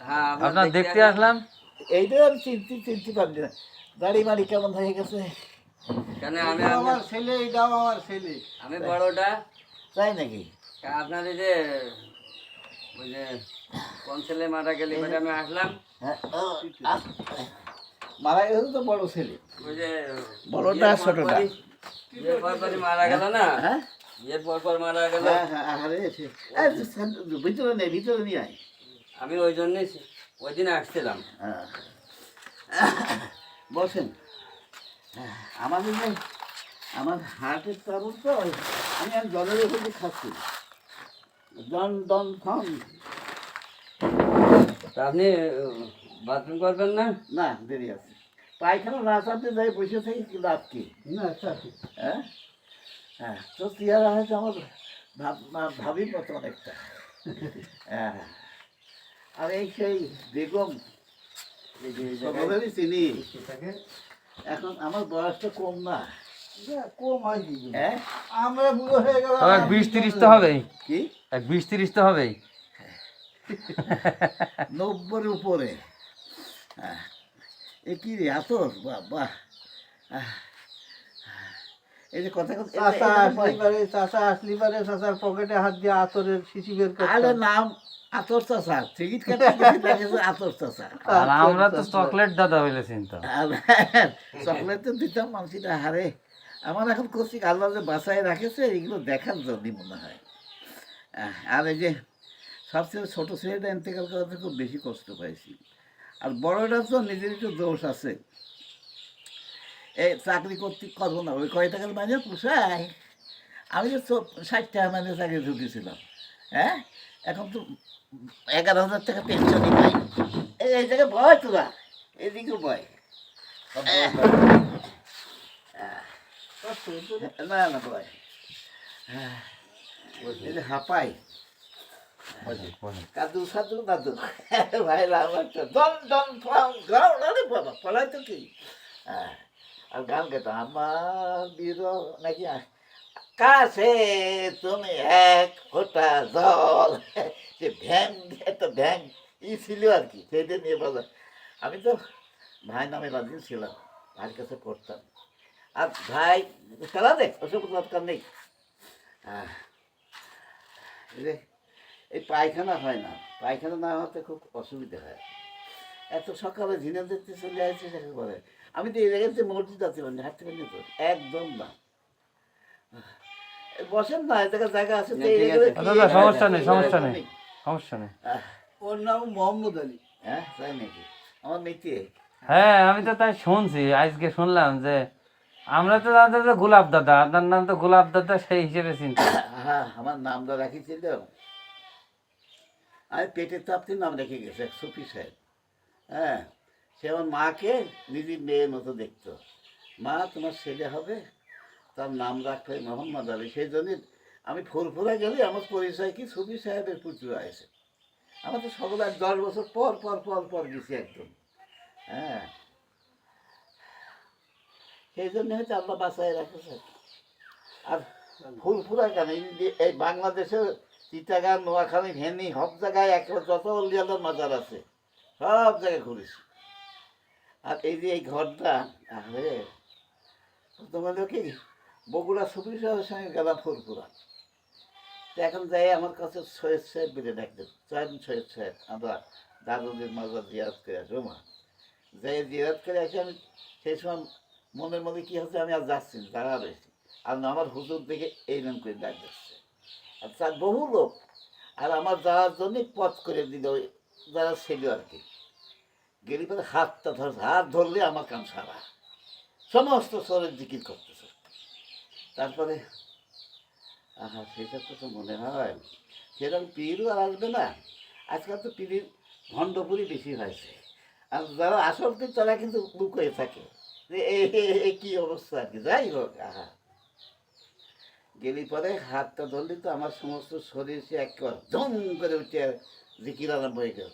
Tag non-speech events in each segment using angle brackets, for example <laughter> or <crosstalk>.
হ্যাঁ আপনার দেখতে আসলাম? এইটা আমি চিনতে চিনতে পারলি না দাড়ি মাড়ি কেমন হয়ে গেছে। কেন আমি আমার ছেলে এটাও আমার ছেলে। আমি বড়টা? তাই নাকি? তা আপনার এই যে ওই যে কোন ছেলে মারা গেলে আমি আসলাম। হ্যাঁ মারা গেছে তো বড় ছেলে। ওই যে বড়টা, বিয়ের ছোটটা? পর মারা গেল না? হ্যাঁ? বিয়ের পর পর মারা গেল। হ্যাঁ হ্যাঁ আরে ভিতরে নেই ভিতরে নিয়ে আয়। আমি ওই জন্যই ওই দিন আসছিলাম। হ্যাঁ। বসেন। হ্যাঁ, আমাদের যে আমার হার্টের প্রবলেম তো আমি আর জলের দিয়ে খাচ্ছি। দন দন খান তা আপনি বাথরুম করবেন না? না দেরি আছে। পায়খানা না চাপতে যাই বসে থাকি কি লাভ কি? না হ্যাঁ? হ্যাঁ তো চেহারা হয়তো আমার ভাব- মতো অনেকটা। হ্যাঁ। আর এই সেই বেগম চিনি। এখন আমার বয়সটা কম না। কম হয় কি হ্যাঁ? আমরা বুড়ো হয়ে গেলাম। এক বিশ তিরিশ তো হবেই। কি? এক বিশ তিরিশ তো হবেই। নব্বইয়ের উপরে। হ্যাঁ। এ কি রে আতর? বাহ বাহ আহ। এই যে কথা কথা এটা আসলি পারে চাচা আসলি পারে চাচার পকেটে হাত দিয়ে আতরের শিশি বের আরে নাম আতর চাষা টিকিট কাটতে আতর চাষা আর আমরা তো চকলেট দাদা বলেছেন তো চকলেট তো দিতাম মানুষটা হারে আমার এখন করছি আল্লাহ যে বাসায় রাখেছে এগুলো দেখার জন্য মনে হয়। আর এই যে সবচেয়ে ছোটো ছেলেটা ইন্তেকাল করাতে খুব বেশি কষ্ট পাইছি। আর বড়টা তো নিজের একটু দোষ আছে। এই চাকরি করতে করব না। ওই কয় টাকার মাঝে পোষায়? আমি তো ষাট টাকা মাঝে চাকরি ঢুকেছিলাম। হ্যাঁ? এখন তো এগারো হাজার টাকা পেনশনই পাই। এই জায়গায় ভয় তোরা। এদিকে ভয়। না না ভয়। হাঁপাই কাদু সাদু দাদু ভাই আমার দম দম ফলাম গাও আরে বাবা ফলাই তো কি? হ্যাঁ, আর গান গেতাম আমার বীর নাকি কাছে তুমি এক ফোঁটা জল। যে ভ্যাং একটা ভ্যাং, ই ছিল আর কি সেইটা নিয়ে বলো। আমি তো ভাই নামে রাজি ছিলাম, ভাইয়ের কাছে পড়তাম। আর ভাই, খেলা দেখ, ওসব দরকার নেই। এই পায়খানা হয় না, পায়খানা না হতে খুব অসুবিধা হয়। এত সকালে ঝিনে দেখতে চলে আসছে বলে। আমি তো এই জায়গাতে মসজিদ আছে মানে হাঁটতে পারি তো, একদম না। বসেন না এই জায়গায় জায়গা আছে দাদা, সমস্যা নেই, সমস্যা নেই। সমস্যা নেই। ওর নাম মোহাম্মদ আলী। হ্যাঁ তাই নাকি? আমার মেয়েটি হ্যাঁ আমি তো তাই শুনছি আজকে শুনলাম যে আমরা তো দাদা তো গোলাপ দাদা আপনার নাম তো গোলাপ দাদা সেই হিসেবে চিন্তা হ্যাঁ আমার নামটা রাখিছিল। আমি পেটের তাপতে নাম রেখে গেছে এক সুফি সাহেব। হ্যাঁ সে আমার মাকে নিজের মেয়ের মতো দেখতো। মা তোমার ছেলে হবে? তার নাম রাখতে হয় মোহাম্মদ আলী। সেই জন্য আমি ফুরফুরা গেলে আমার পরিচয় কি? সুফি সাহেবের পুত্র আছে। আমার তো সকলে আর দশ বছর পর পর পর পর গেছি একদম। হ্যাঁ। সেই জন্য হয়তো আল্লাহ বাসায় রাখেছে। আর ফুলফুরা কেন এই বাংলাদেশের চিটাগাং, নোয়াখালী ভেনি সব জায়গায় একেবারে যত অলিয়ালার মাজার আছে, সব জায়গায় ঘুরেছি। আর এই যে এই ঘরটা, আরে তোমার কি বগুড়া সুফি সাহেবের সঙ্গে গেলাম ফুলপুরা। তো এখন যাই আমার কাছে সৈয়দ সাহেব বলে ডাকতেন সৈয়দ সৈয়দ সাহেব, আমরা দাদুদের মাজার জিয়ারত করে আসব, মা। যাই জিয়ারত করে আসি, আমি সেই সময় মনের মধ্যে কী হচ্ছে, আমি আর যাচ্ছি দাঁড়া রয়েছি আর না, আমার হুজুর দেখে এই নাম করে ডাক দিচ্ছে। আর তার বহু লোক, আর আমার যাওয়ার জন্যই পথ করে দিল যারা ছিল আর কি। গেলি পরে হাতটা ধর, হাত ধরলে আমার কাম সারা। সমস্ত শরীর জিকির করতেছে। তারপরে, আহা সেটা তো মনে হয়। সেরকম পীরও আর আসবে না। আজকাল তো পীরের ভণ্ডপুরি বেশি হয়েছে। আর যারা আসল পীর তারা কিন্তু লুক হয়ে থাকে। যে, এ এ অবস্থা আর কি? যাই হোক, আহা। গেলি পরে হাতটা ধরলি তো আমার সমস্ত শরীর সে একবার ধম করে উঠে জিকির আরম্ভ হয়ে গেল।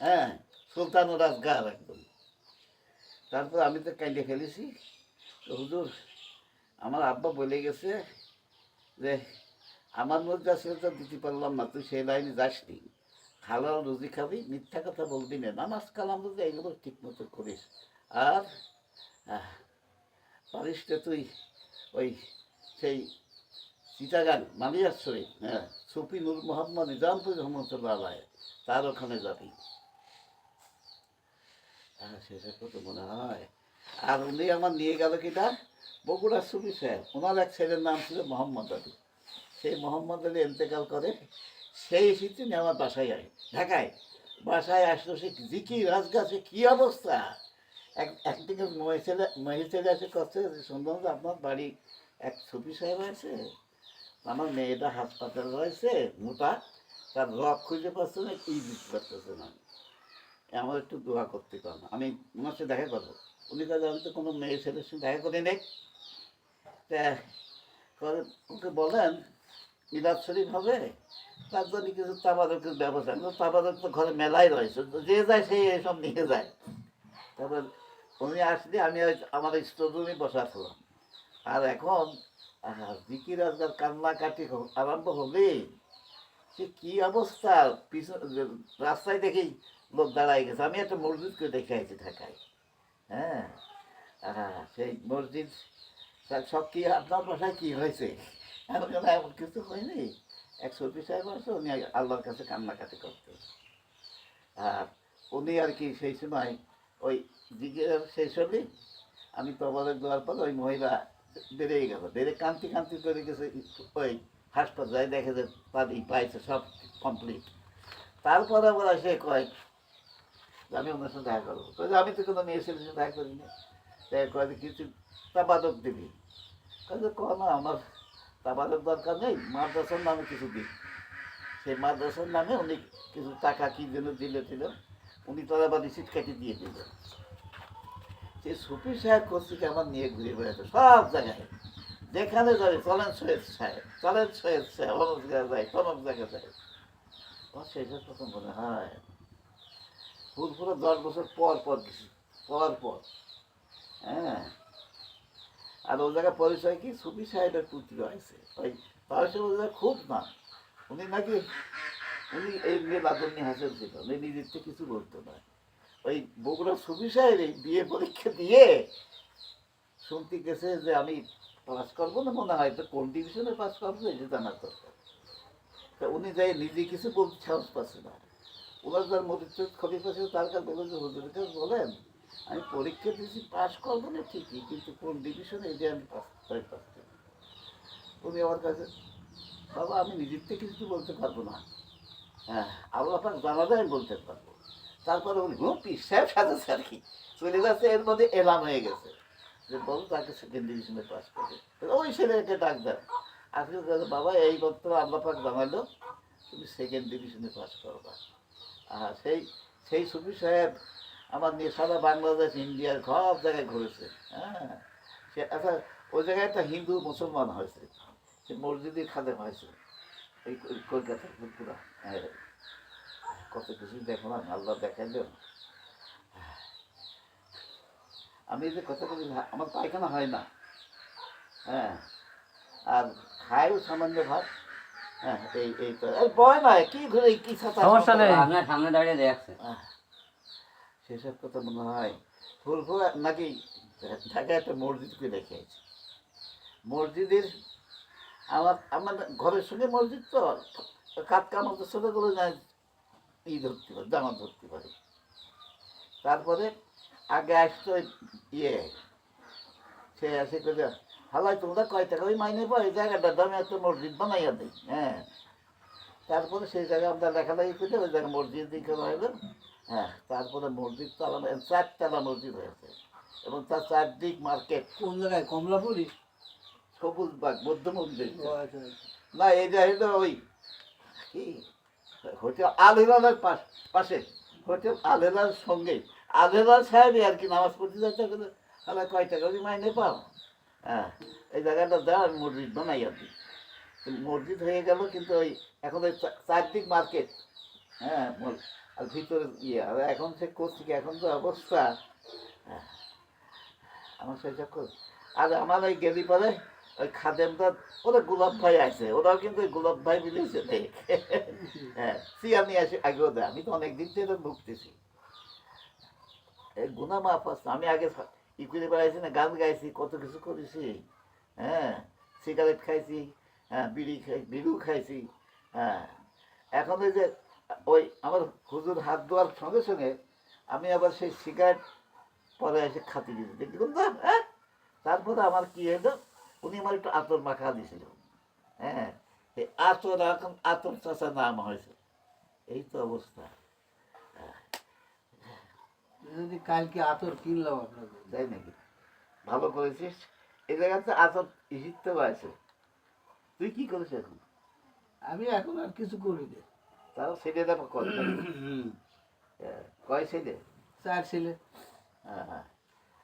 হ্যাঁ সুলতান রাজগার একদম। তারপর আমি তো কাইলে ফেলেছি। হুজুর আমার আব্বা বলে গেছে যে, আমার মধ্যে আসলে তো দিতে পারলাম না, তুই সেই লাইনে যাসনি। হালাল রুজি খাবি, মিথ্যা কথা বলবি না, নামাজ কালাম যদি এইগুলো ঠিক মতো করিস। আর পারিস তুই ওই সেই চিটাগান মালিয়ার শরীফ হ্যাঁ সুফি নূর মোহাম্মদ নিজামপুর রহমতুল্লাহ আলাই তার ওখানে যাবি। হ্যাঁ সেটা কত মনে হয়? আর উনি আমার নিয়ে গেল কিটা? বগুড়ার সুফি সাহেব ওনার এক ছেলের নাম ছিল মোহাম্মদ আলী। সেই মোহাম্মদ আলী এন্তেকাল করে সেই নিয়ে আমার বাসায় আয়। ঢাকায় বাসায় আসলো সে জিকি রাজগাছে কী অবস্থা? এক একদিকে মহি ছেলে মহি ছেলে এসে করছে শুনলাম আপনার বাড়ি এক সুফি সাহেব আছে। আমার মেয়েটা হাসপাতালে রয়েছে, মোটা, তার রক খুঁজে পাচ্ছে না, কি বুঝতে পারতেছে না। আমার একটু দোয়া করতে পারেন আমি ওনার সাথে দেখা করব। উনি কাজে আমি তো কোনো মেয়ে ছেলের সঙ্গে দেখা করি নেই। ওকে বলেন মিলাদ শরীফ হবে, তার জন্য কিছু তাবাদকের ব্যবস্থা কিন্তু তাবাদক তো ঘরে মেলাই রয়েছে যে যায় সেই এসব নিয়ে যায়। তারপর উনি আসলে আমি আমার স্টোররুমে বসাছিলাম। আর এখন জিকির আজকাল কান্নাকাটি আরম্ভ হবে সে কি অবস্থা? পিছন, রাস্তায় দেখেই লোক দাঁড়ায় গেছে। আমি একটা মসজিদকে দেখে আছি ঢাকায়। হ্যাঁ সেই মসজিদ সব কি আপনার বাসায় কি হয়েছে? আমি বললাম, এমন কিছু হয়নি। এক সফি সাহেব আছে উনি আল্লাহর কাছে কান্নাকাটি করতে। আর উনি আর কি সেই সময় ওই জিজ্ঞেস শেষ হলে আমি তবলে দেওয়ার পর ওই মহিলা বেরিয়ে গেল। বেড়ে কান্তি কান্তি করে গেছে ওই হাসপাতালে দেখে যে ই পাইছে সব কমপ্লিট তারপরে আবার সে কয় আমি ওনার সাথে দেখা করব। আমি তো কোনো মেয়ে ছেলের সাথে দেখা করি না কয় কিছু তাবাদক দিবি। যে কয় না, আমার তাবাদক দরকার নেই, মাদ্রাসার নামে কিছু দিই সেই মাদ্রাসার নামে উনি কিছু টাকা কি যেন দিলে দিল, উনি তার আবার রিসিট কেটে দিয়ে দিল। সেই সুফি সাহেব কর্তৃক আমার নিয়ে ঘুরে বেড়াতে, সব জায়গায়। যেখানে যাবে, চলেন সৈয়দ সাহেব, চলেন সৈয়দ সাহেব অমুক জায়গায় যায় তমুক জায়গায় যায় সেটা কথা মনে হয় ফুল দশ বছর পর পর পর পর। হ্যাঁ আর ও জায়গায় পরিচয় কি সুফি সাহেবের পুত্র আছে ওই তার সঙ্গে খুব না উনি নাকি, উনি এই নিয়ে লাদনী হাসিল ছিল। উনি নিজের থেকে কিছু বলতো না ওই বগুড়া সুফি সাহেব এই বিয়ে পরীক্ষা দিয়ে শুনতে গেছে যে আমি পাস করব না, মনে হয় তো কোন ডিভিশনে পাস করব যে জানার দরকার। তা উনি যাই নিজে কিছু বলতে সাহস পাচ্ছে না। ওনার যার মরিচুদ খলিফা পাচ্ছে তার কাছে বলে যে হুজুরের কাছে বলেন আমি পরীক্ষা দিয়েছি পাস করব না ঠিকই, কিন্তু কোন ডিভিশনে এই যে আমি পাস পাস করব। উনি আমার কাছে, বাবা, আমি নিজের থেকে কিছু বলতে পারব না। হ্যাঁ আল্লাহ পাক জানালে আমি বলতে পারব। তারপরে উনি, হুম পিস সাহেব সাজাচ্ছে আর কি? চলে যাচ্ছে, এর মধ্যে এলাম হয়ে গেছে। যে বলো তাকে সেকেন্ড ডিভিশনে পাস করে। ওই ছেলেকে ডাক দেন। আজকে বাবা, এই বক্তব্য আল্লাহ পাক জানালো, তুমি সেকেন্ড ডিভিশনে পাস করবা। আর সেই সেই সুফি সাহেব আমার নিয়ে সারা বাংলাদেশ ইন্ডিয়ার সব জায়গায় ঘুরেছে হ্যাঁ। সে আচ্ছা ওই জায়গায় একটা হিন্দু মুসলমান হয়েছে সে মসজিদের খাদেম হয়েছে এই কল- কলকাতার পুরা হ্যাঁ। কত কিছু দেখলাম আল্লাহ দেখাইলেও আমি যে কথা বলি আমার পায়খানা হয় না হ্যাঁ। আর খাইও সামান্য ভাত হ্যাঁ এই এই তো বয় না কি ঘুরে কি ছাতা সমস্যা নেই। সামনে দাঁড়িয়ে দেখছে। আহ, সেসব কথা মনে হয়। ফুল ফুল নাকি ঢাকায় একটা মসজিদকে দেখে মসজিদের আমার আমার ঘরের সঙ্গে মসজিদ তো কাত কামড় ছোটোগুলো না ই ধরতে পারে, জামা ধরতে পারে। তারপরে আগে আসতো ইয়ে সে আসে করে হালাই, তোমরা কয় টাকা ওই মাইনে পাও? এই জায়গাটা দামে একটা মসজিদ বানাইয়া দিই। হ্যাঁ। তারপরে সেই জায়গায় আমরা লেখালেখি করে ওই জায়গায় মসজিদ দিকে রইল হ্যাঁ। তারপরে মসজিদ তালা চারতলা মসজিদ হয়েছে। এবং তার চারদিক মার্কেট। কোন জায়গায়? কমলাপুরি? সবুজ বাগ বৌদ্ধ মন্দির। না এটা হলো ওই কি? হোটেল আল হিলালের পাশ পাশে। হোটেল আল হিলাল সঙ্গে। আল হিলাল সাহেবই আর কি নামাজ পড়তে যাচ্ছে কিন্তু তাহলে কয় টাকা? ওই মাইনে পাও। হ্যাঁ এই জায়গাটা দেওয়া আমি মসজিদ বানাই আর কি। মসজিদ হয়ে গেল কিন্তু ওই এখন ওই চারদিক মার্কেট। হ্যাঁ আর ভিতরে ইয়ে আর এখন সে করছি কি? এখন তো অবস্থা। আমার কর। আর আমার ওই গেলি পরে ওই খাদেমটা ওরা গোলাপ ভাই আছে, ওরাও কিন্তু গোলাপ ভাই মিলেছে হ্যাঁ সিয়া নিয়ে আসে আগেও দেয় আমি তো অনেকদিন থেকে ভুগতেছি। এই গুনা মাফ আছে, আমি আগে ই বেড়াইছি না, গান গাইছি, কত কিছু করেছি। হ্যাঁ সিগারেট খাইছি হ্যাঁ বিড়ি খাই বিড়িও খাইছি। হ্যাঁ এখন ওই যে ওই আমার হুজুর হাত ধোয়ার সঙ্গে সঙ্গে আমি আবার সেই সিগারেট পরে এসে খাতে দিয়েছি। দেখুন না হ্যাঁ? তারপরে আমার কি হলো? উনি আমার একটু আতর মাখা দিয়েছিল। হ্যাঁ? এই আতর এখন আতর চাষা নাম হয়েছে। এই তো অবস্থা। যদি কালকে আতর কিনলাম আপনাদের। তাই নাকি? ভালো করেছিস। এ জায়গাতে আতর শিখতে পারছে তুই কি করিস এখন? আমি এখন আর কিছু করি না তাও ছেলে দেখো হ্যাঁ, কয় ছেলে চার ছেলে হ্যাঁ হ্যাঁ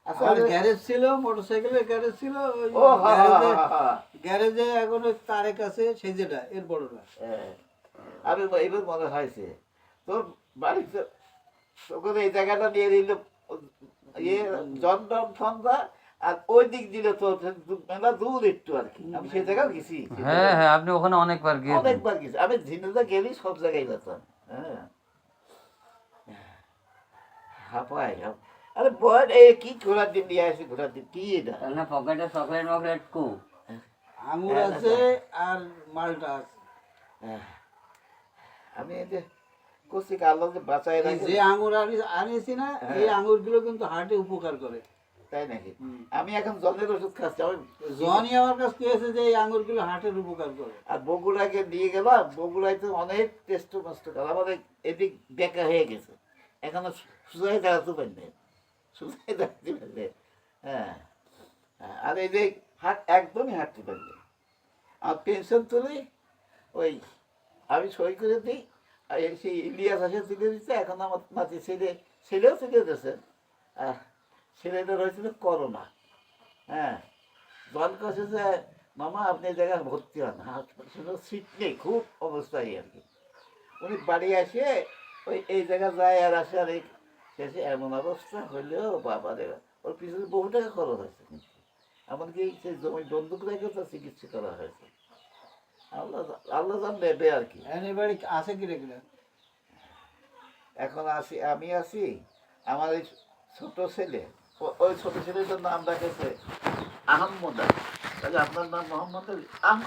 আচ্ছা আর গ্যারেজ ছিল মোটরসাইকেলের গ্যারেজ ছিল গ্যারেজে-। এখন তারেক আছে সেই যেটা এর বড়টা। হ্যাঁ, আমি এবার মনে হয়েছে তোর বাড়িতে তোকে এই জায়গাটা নিয়ে দিল ইয়ে জন্ডন সন্ধ্যা আর ওই দিক দিলে তো মেলা দূর একটু আর কি। আমি সেই জায়গাও গেছি। হ্যাঁ হ্যাঁ আপনি ওখানে অনেকবার গিয়েছেন। অনেকবার গেছি। আমি ঝিনুদা গেলি সব জায়গায় যেতাম হ্যাঁ। হাঁপ- আরে বল এই কি ঘোরার দিন নিয়ে আসি ঘোরার দিন কি এটা? তাহলে পকেটে চকলেট মকলেট কু। আঙুর আছে আর মালটা আছে। হ্যাঁ। আমি এই যে করছি আল্লাহ বাঁচায় এই রাখে। যে আঙুর আনি আনিয়েছি না। এই আঙুরগুলো কিন্তু হার্টে উপকার করে। তাই নাকি? আমি এখন জলের ওষুধ খাচ্ছি। আমি জনই আমার কাছে পেয়েছে যে এই আঙুরগুলো হার্টের উপকার করে। আর বগুড়াকে নিয়ে গেলাম বগুড়ায় তো অনেক টেস্ট নষ্ট করা আমাদের এদিক বেকা হয়ে গেছে। এখনও সুজাই দাঁড়াতে পারলে। সুজাই দাঁড়াতে পারলে। হ্যাঁ। আর এই যে হাট একদমই হাঁটতে পারলে। আর পেনশন তুলি ওই আমি সই করে দিই। আর এই সেই ইলিয়াস আসে তুলে দিচ্ছে এখন আমার নাতি ছেলে ছেলেও তুলে দিয়েছে। আর ছেলেটা হয়েছিল করোনা। হ্যাঁ জল কাছে যে মামা আপনি এই জায়গায় ভর্তি হন। হাসপাতালে সিট নেই খুব অবস্থায় আর কি। উনি বাড়ি আসে ওই এই জায়গা যায় আর আসে আর এই শেষে এমন অবস্থা হইলেও বাবা ওর পিছনে বহু টাকা খরচ হয়েছে কিন্তু। এমনকি সেই জমি বন্দুক রেখে তো চিকিৎসা করা হয়েছে। আল্লাহ আল্লাহ জান নেবে আর কি। এবারে আছে কি এখন আসি আমি আছি আমার এই ছোট ছেলে ওই ছোট ছেলেটার নাম রাখেছে আহম্মদ তাহলে আপনার নাম মোহাম্মদ আম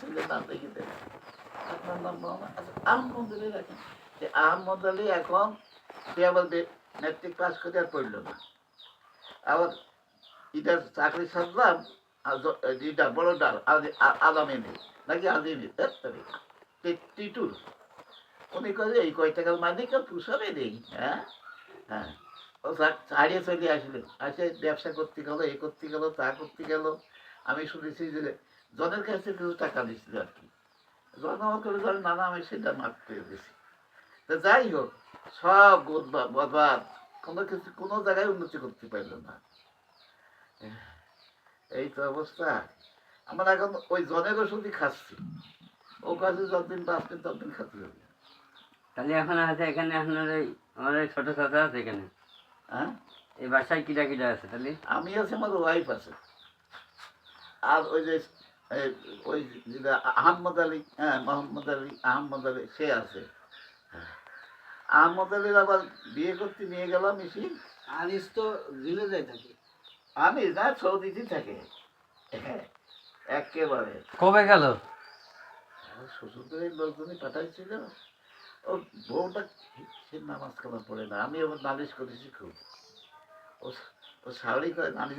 ছেলের নাম রেখে দেন। আপনার নাম মোহাম্মদ আচ্ছা আহম্মদ আলী রাখেন? যে আহম্মদ আলী এখন সে আবার ম্যাট্রিক পাস করে আর পড়ল না। আবার এটা চাকরি এটা বড় ডাল আলামে নেই। নাকি আদিমি? টিটুর উনি কয়ে এই কয় টাকার মালিক আর পুষাবে নেই হ্যাঁ? হ্যাঁ। ও ছাড়িয়ে চলে আসলে আসে ব্যবসা করতে গেল, এ করতে গেল, তা করতে গেল। আমি শুনেছি যে জনের কাছে কিছু টাকা দিচ্ছিল আর কি। জন আমার করে ধরে নানা আমি সেটা মাফ করে দিয়েছি তো যাই হোক, সব বদবাদ কোনো কিছু, কোনো জায়গায় উন্নতি করতে পারল না। এই তো অবস্থা। আমরা এখন ওই জনের ওষুধই খাচ্ছি। ও কাছে যতদিন বাঁচবেন ততদিন হবে। তাহলে এখন আছে এখানে, আপনার ওই ওই ছোট চাচা আছে এখানে। হ্যাঁ? এই বাসায় কিটা কিটা আছে তাহলে? আমি আছি আমার ওয়াইফ আছে। আর ওই যে ওই যেটা আহম্মদ আলী হ্যাঁ মোহাম্মদ আলী আহম্মদ আলী সে আছে। হ্যাঁ। আহম্মদ আলীর আবার বিয়ে করতে নিয়ে গেলাম ইসি আনিস তো দিলে যায় থাকে। আমি না সৌদিতে থাকে। হ্যাঁ, একেবারে। কবে গেল? শ্বশুরদের লোকজনই পাঠাইছিল। ও বউটা সে নামাজ কালাম পড়ে না। আমি আবার নালিশ করেছি খুব। ও ও শাড়ি করে নালিশ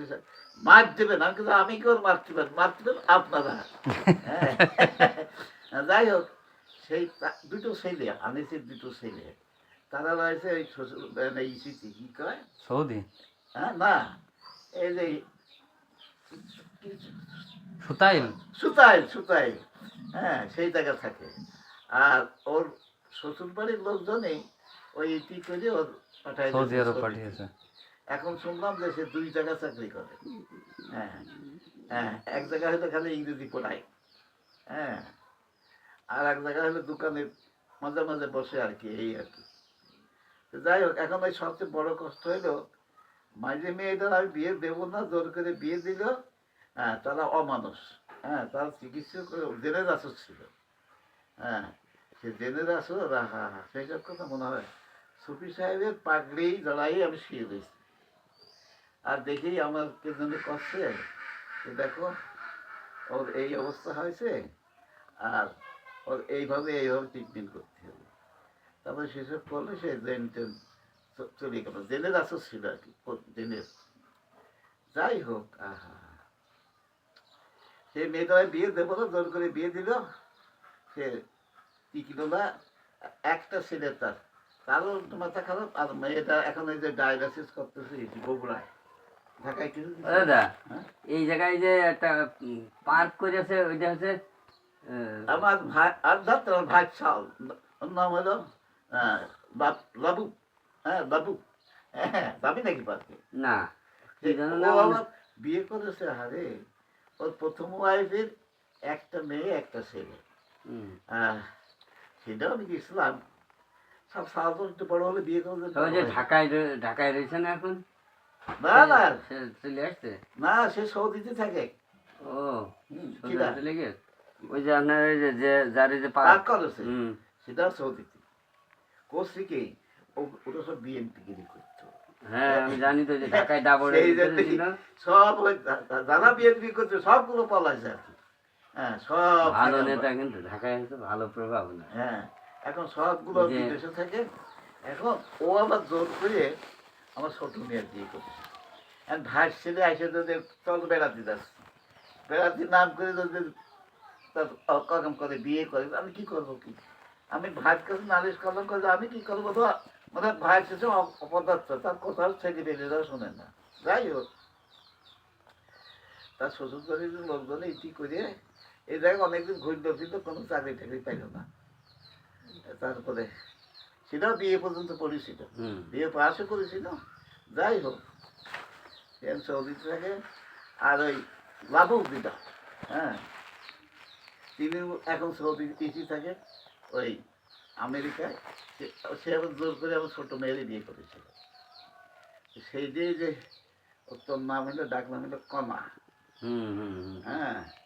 মার দেবেন আমি কিন্তু আমি কেউ মারতে পারেন মারতে পারেন আপনারা। হ্যাঁ। যাই হোক সেই দুটো ছেলে আনিসের দুটো ছেলে। তারা রয়েছে ওই শ্বশুর মানে ইসিতে কি কয়? সৌদি? হ্যাঁ না। এই যে সুতাইল? সুতাইল সুতাইল। হ্যাঁ সেই জায়গা থাকে। আর ওর শ্বশুর বাড়ির লোকজনই ওই ইতি করে ওর পাঠায় সৌদি আরব পাঠিয়েছে। এখন শুনলাম যে সে দুই জায়গা চাকরি করে। হ্যাঁ হ্যাঁ এক জায়গায় হয়তো খালি ইংরেজি পড়ায়। হ্যাঁ আর এক জায়গায় হলো দোকানে মাঝে মাঝে বসে আর কি এই আর কি। তো যাই হোক এখন ওই সবচেয়ে বড় কষ্ট হলো মাঝে মেয়েটার আমি বিয়ে দেবো না জোর করে বিয়ে দিল হ্যাঁ তারা অমানুষ। হ্যাঁ তারা চিকিৎসক জেনের আসর ছিল। হ্যাঁ সে জেনের আসর হা হা। সেইসব কথা মনে হয়। সুফি সাহেবের পাগড়ি জড়াই আমি শুয়ে রয়েছি। আর দেখি আমার কে জন্য করছে দেখো, ওর এই অবস্থা হয়েছে, আর ওর এইভাবে এইভাবে ট্রিটমেন্ট করতে হবে। তারপরে সেসব করলে সে জেন টেন চলে গেল। জেনের আসর ছিল আর কি ও জেনের যাই হোক আহা সে মেয়েটা বিয়ে দেবো জোর করে বিয়ে দিল। সে টিকিল না একটা ছেলে তার। তারও মাথা খারাপ আর মেয়েটা এখন ওই যে ডায়ালিসিস করতেছে এই বগুড়ায়। ঢাকায় কিছু দাদা হ্যাঁ? এই জায়গায় যে একটা পার্ক করেছে ওইটা হচ্ছে আমার ভাই আর ধরতে আমার ভাই সাল নাম হলো বাব- হ্যাঁ বাবু। হ্যাঁ যাবি নাকি পার্কে না কি বিয়ে করেছে হারে ওর প্রথম ওয়াইফের একটা মেয়ে একটা ছেলে। হুম। আহ, সেটাও নাকি ইসলাম সব সাধারণ একটু বড় হলে বিয়ে করবে যে ঢাকায় ঢাকায় রয়েছে না এখন? না না। চলে আসছে? না সে সৌদিতে থাকে। ও চলে গেছে? ওই যে আপনার ওই যে যে যার যে পার পার্ক করেছে হুম। সেটাও সৌদিতে করছে কি ও- ওটা সব বিএনপি গিরি করতো। হ্যাঁ আমি জানি তো যে ঢাকায় <laughs> ডাবর সব যারা বিএনপি করছে সবগুলো পলাইছে আর কি। হ্যাঁ সব ভালো নেতা কিন্তু ঢাকায় হচ্ছে ভালো প্রভাব না। হ্যাঁ এখন সবগুলো বিদেশে থাকে। এখন ও আবার জোর করে আমার ছোট মেয়ের বিয়ে করছে। এখন ভাই ছেলে যদি চল বেড়াতে যাচ্ছে বেড়াতে নাম করে যদি তার করে বিয়ে করে আমি কি করব কি? আমি ভাইয়ের কাছে নালিশ করলাম করে আমি কি করব তো? মানে ভাইয়ের শেষে অপদার্থ তার কোথাও ছেলে বেরিয়েরাও শোনে না। যাই হোক। তার শ্বশুর বাড়ির লোকজন ইটি করে এই জায়গায় অনেকদিন ঘুরতে ফিরতে কোনো চাকরি টাকরি পাইল না। তারপরে সেটাও বিয়ে পর্যন্ত পড়েছিল বিয়ে পাশও করেছিল। যাই হোক সে সৌদিতে থাকে। আর ওই লাভু দিদা হ্যাঁ তিনি এখন সৌদি ইসি থাকে। ওই আমেরিকায়। সে- আবার জোর করে আমার ছোটো মেয়েরই বিয়ে করেছিল। সেই দিয়ে যে ওর নাম হলো ডাক নাম হলো কমা। হ্যাঁ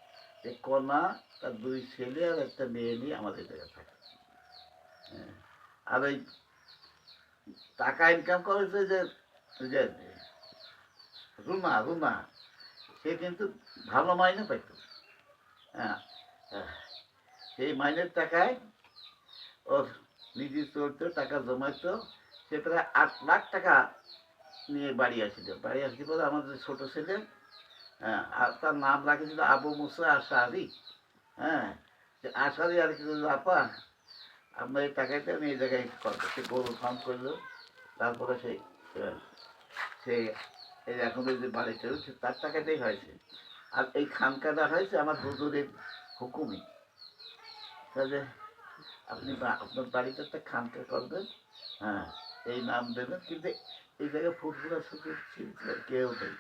এই কন্যা, তার দুই ছেলে আর একটা মেয়ে নিয়ে আমাদের জায়গায় থাকে হ্যাঁ। আর ওই টাকা ইনকাম করেছে যে রুমা রুমা, সে কিন্তু ভালো মাইনে পাইত হ্যাঁ। সেই মাইনের টাকায় ওর নিজে চলতো টাকা জমাইতো সে প্রায় আট লাখ টাকা নিয়ে বাড়ি আসছিল বাড়ি পরে আমাদের ছোটো ছেলে হ্যাঁ আর তার নাম রাখেছিল আবু মুসা আশারি হ্যাঁ আশারি আর কি বলল, আপা? আপনার এই টাকাটা আমি এই জায়গায় করব। সে গরু ফার্ম করল তারপরে সেই সে এই এখন যে বাড়ি চলছে তার টাকাটাই হয়েছে। আর এই খানকাটা হয়েছে আমার হুজুরের হুকুমি। তাহলে আপনি আপনার বাড়িতে একটা খানকা করবেন হ্যাঁ এই নাম দেবেন কিন্তু এই জায়গায় ফুটফুরা শুধু কেউ নেই।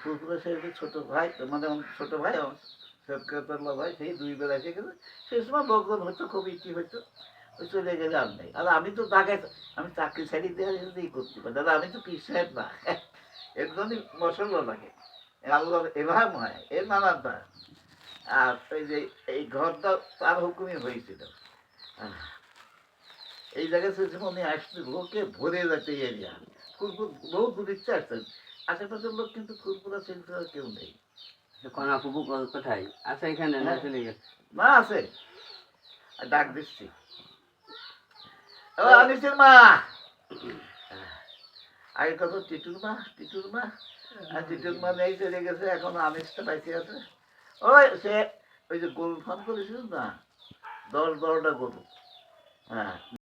ফুলপুরা সাহেবের ছোট ভাই মানে আমার ছোট ভাই, আমার ভাই, সেই দুই বেলা এসে গেছে। সেই সময় লোকজন হতো খুব ইচ্ছি হতো চলে গেলে আর নেই। আর আমি তো ঢাকায় আমি চাকরি ছাড়ি দেওয়া এই করতে পারি দাদা আমি তো সাহেব না? এর জন্যই মশলা লাগে আল্লাহ এভাবে হয় এর নানানটা আর ওই যে, এই ঘরটা তার হুকুমই হয়েছিল। এই জায়গায় সে সময় উনি আসতে লোকে ভরে যাচ্ছে এরিয়া বহু দূর ইচ্ছে আসতেন আশেপাশের লোক কিন্তু ফুলপুরা শিল্পী আর কেউ নেই। কনা ফুপু কোথায়? আছে এখানে না হ্যাঁ। চলে গেছে? না আছে। ডাক দিচ্ছি। ও আনিসের মা। আগে কত টিটুর মা? টিটুর মা? আর টিটুর মা নেই চলে গেছে এখন আনিসটা পাইতে আছে। ওই সে ওই যে গরু ফার্ম করেছিল না? দশ বারোটা গরু। হ্যাঁ।